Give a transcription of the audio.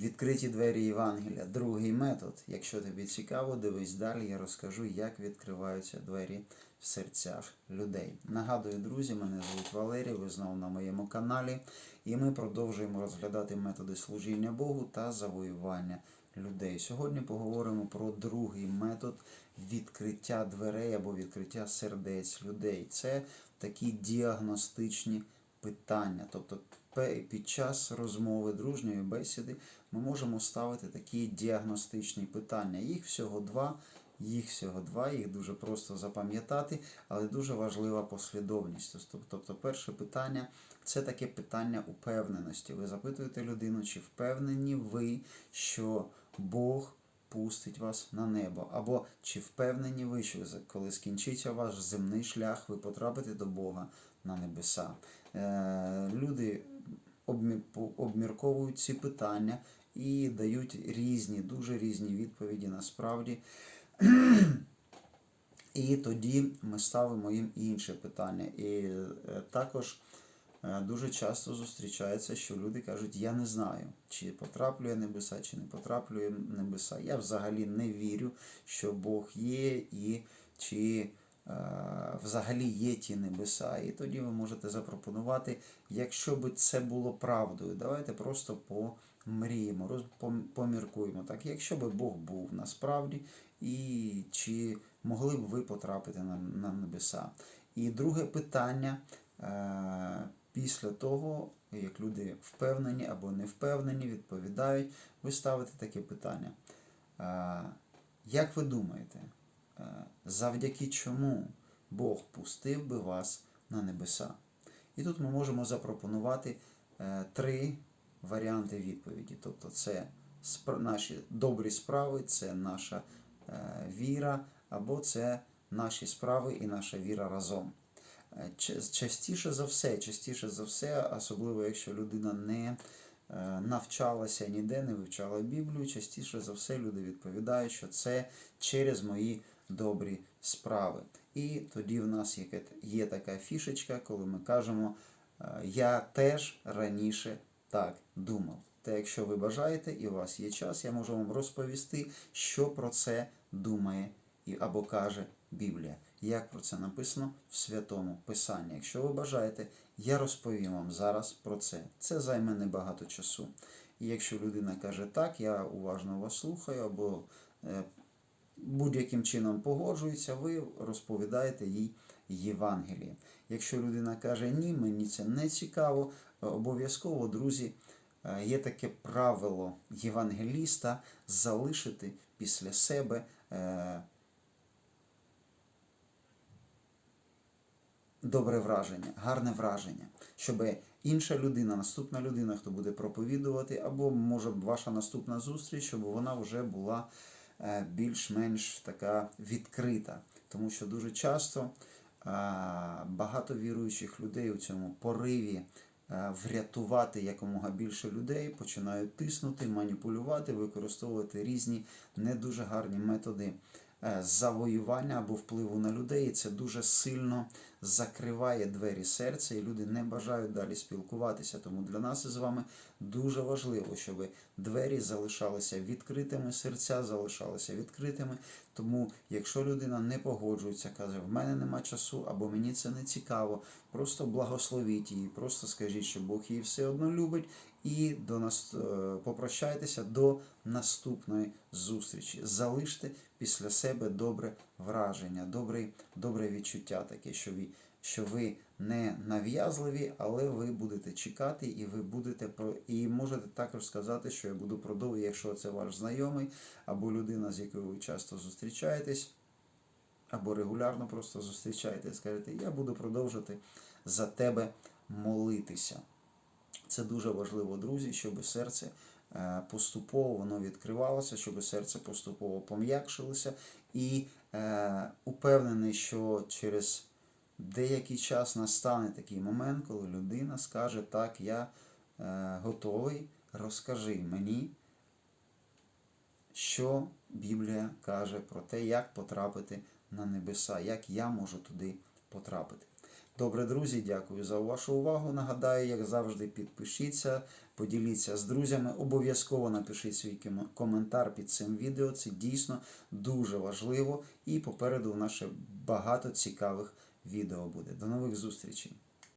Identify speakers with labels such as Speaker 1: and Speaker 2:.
Speaker 1: Відкриті двері Євангелія. Другий метод. Якщо тобі цікаво, дивись далі, я розкажу, як відкриваються двері в серцях людей. Нагадую, друзі, мене звуть Валерій, ви знову на моєму каналі, і ми продовжуємо розглядати методи служіння Богу та завоювання людей. Сьогодні поговоримо про другий метод відкриття дверей або відкриття сердець людей. Це такі діагностичні питання. Тобто під час розмови, дружньої бесіди ми можемо ставити такі діагностичні питання. Їх всього два. Їх всього два, їх дуже просто запам'ятати, але дуже важлива послідовність. Тобто, Тобто, перше питання це таке питання упевненості. Ви запитуєте людину, чи впевнені ви, що Бог пустить вас на небо, або чи впевнені ви, що коли скінчиться ваш земний шлях, ви потрапите до Бога на небеса. Е, люди обмірковують ці питання і дають різні, дуже різні відповіді насправді. І тоді ми ставимо їм інше питання. І е, також е, дуже часто зустрічається, що люди кажуть, я не знаю, чи потраплю я небеса, чи не потраплю я небеса. Я взагалі не вірю, що Бог є і чи взагалі є ті небеса. І тоді ви можете запропонувати, якщо би це було правдою, давайте просто помріємо, поміркуємо. Так, якщо би Бог був насправді, і чи могли б ви потрапити на, на небеса? І друге питання. Е, Після того, як люди впевнені або не впевнені, відповідають, ви ставите таке питання. Е, Як ви думаєте, е, завдяки чому Бог пустив би вас на небеса? І тут ми можемо запропонувати е, три варіанти відповіді. Тобто, це наші добрі справи, це наша е, віра, або це наші справи і наша віра разом. Е, Частіше за все, частіше за все, особливо якщо людина не е, навчалася ніде, не вивчала Біблію, частіше за все люди відповідають, що це через мої добрі справи. І тоді в нас є, така фішечка, коли ми кажемо, е, я теж раніше так думав. Та якщо ви бажаєте і у вас є час, я можу вам розповісти, що про це думає або каже Біблія. Як про це написано в Святому Писанні. Якщо ви бажаєте, я розповім вам зараз про це. Це займе небагато часу. І якщо людина каже так, я уважно вас слухаю, або е, будь-яким чином погоджується, ви розповідаєте їй Євангеліє. Якщо людина каже ні, мені це не цікаво, обов'язково, друзі, е, є таке правило євангеліста залишити після себе. е, добре враження, гарне враження, щоб інша людина, наступна людина, хто буде проповідувати, або може ваша наступна зустріч, щоб вона вже була більш-менш така відкрита. Тому що дуже часто е, багато віруючих людей у цьому пориві е, врятувати якомога більше людей починають тиснути, маніпулювати, використовувати різні не дуже гарні методи е, завоювання або впливу на людей. І це дуже сильно закриває двері серця, і люди не бажають далі спілкуватися. Тому для нас із вами дуже важливо, щоб двері залишалися відкритими, серця залишалися відкритими. Тому, якщо людина не погоджується, каже, в мене нема часу, або мені це не цікаво, просто благословіть її, просто скажіть, що Бог її все одно любить, і до нас е, попрощайтеся до наступної зустрічі. Залиште після себе добре враження, добре, добре відчуття таке, що ви, що ви не нав'язливі, але ви будете чекати, і ви будете про і можете також сказати, що я буду продовжувати, якщо це ваш знайомий або людина, з якою ви часто зустрічаєтесь, або регулярно просто зустрічаєтесь, скажете, я буду продовжувати за тебе молитися. Це дуже важливо, друзі, щоб серце е, поступово воно відкривалося, щоб серце поступово пом'якшилося. І е, упевнений, що через деякий час настане такий момент, коли людина скаже, так, я е, готовий, розкажи мені, що Біблія каже про те, як потрапити на небеса, як я можу туди потрапити. Добре, друзі, дякую за вашу увагу. Нагадаю, як завжди, підпишіться, поділіться з друзями. Обов'язково напишіть свій коментар під цим відео. Це дійсно дуже важливо. І попереду в наше багато цікавих відео буде. До нових зустрічей!